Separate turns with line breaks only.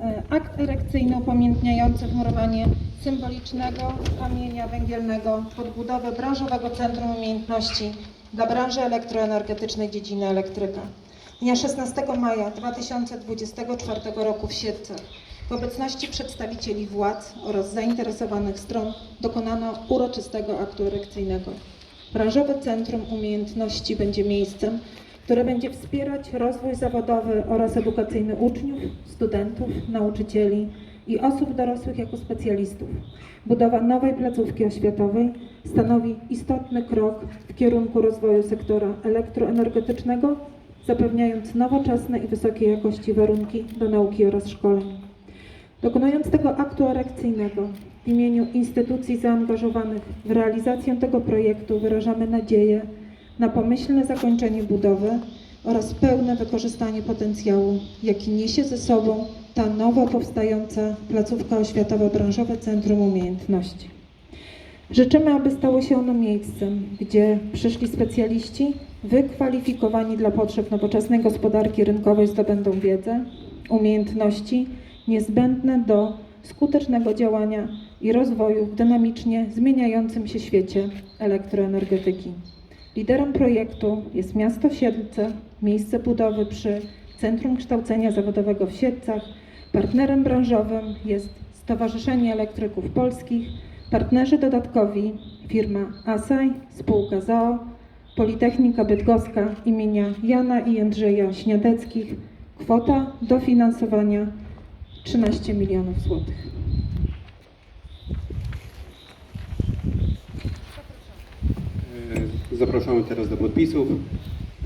e, akt erekcyjny upamiętniający wmurowanie symbolicznego kamienia węgielnego pod budowę branżowego Centrum Umiejętności dla branży elektroenergetycznej dziedziny elektryka. Dnia 16 maja 2024 roku w Siedlce w obecności przedstawicieli władz oraz zainteresowanych stron dokonano uroczystego aktu erekcyjnego. Branżowe Centrum Umiejętności będzie miejscem, które będzie wspierać rozwój zawodowy oraz edukacyjny uczniów, studentów, nauczycieli i osób dorosłych jako specjalistów. Budowa nowej placówki oświatowej stanowi istotny krok w kierunku rozwoju sektora elektroenergetycznego, zapewniając nowoczesne i wysokiej jakości warunki do nauki oraz szkoleń. Dokonując tego aktu erekcyjnego w imieniu instytucji zaangażowanych w realizację tego projektu wyrażamy nadzieję na pomyślne zakończenie budowy oraz pełne wykorzystanie potencjału, jaki niesie ze sobą ta nowo powstająca placówka oświatowa Branżowe Centrum Umiejętności. Życzymy, aby stało się ono miejscem, gdzie przyszli specjaliści wykwalifikowani dla potrzeb nowoczesnej gospodarki rynkowej zdobędą wiedzę, umiejętności niezbędne do skutecznego działania i rozwoju w dynamicznie zmieniającym się świecie elektroenergetyki. Liderem projektu jest miasto Siedlce, miejsce budowy przy Centrum Kształcenia Zawodowego w Siedlcach. Partnerem branżowym jest Stowarzyszenie Elektryków Polskich, partnerzy dodatkowi firma ASAI, spółka ZAO, Politechnika Bydgoska imienia Jana i Jędrzeja Śniadeckich. Kwota dofinansowania 13 milionów złotych.
Zapraszamy teraz do podpisów.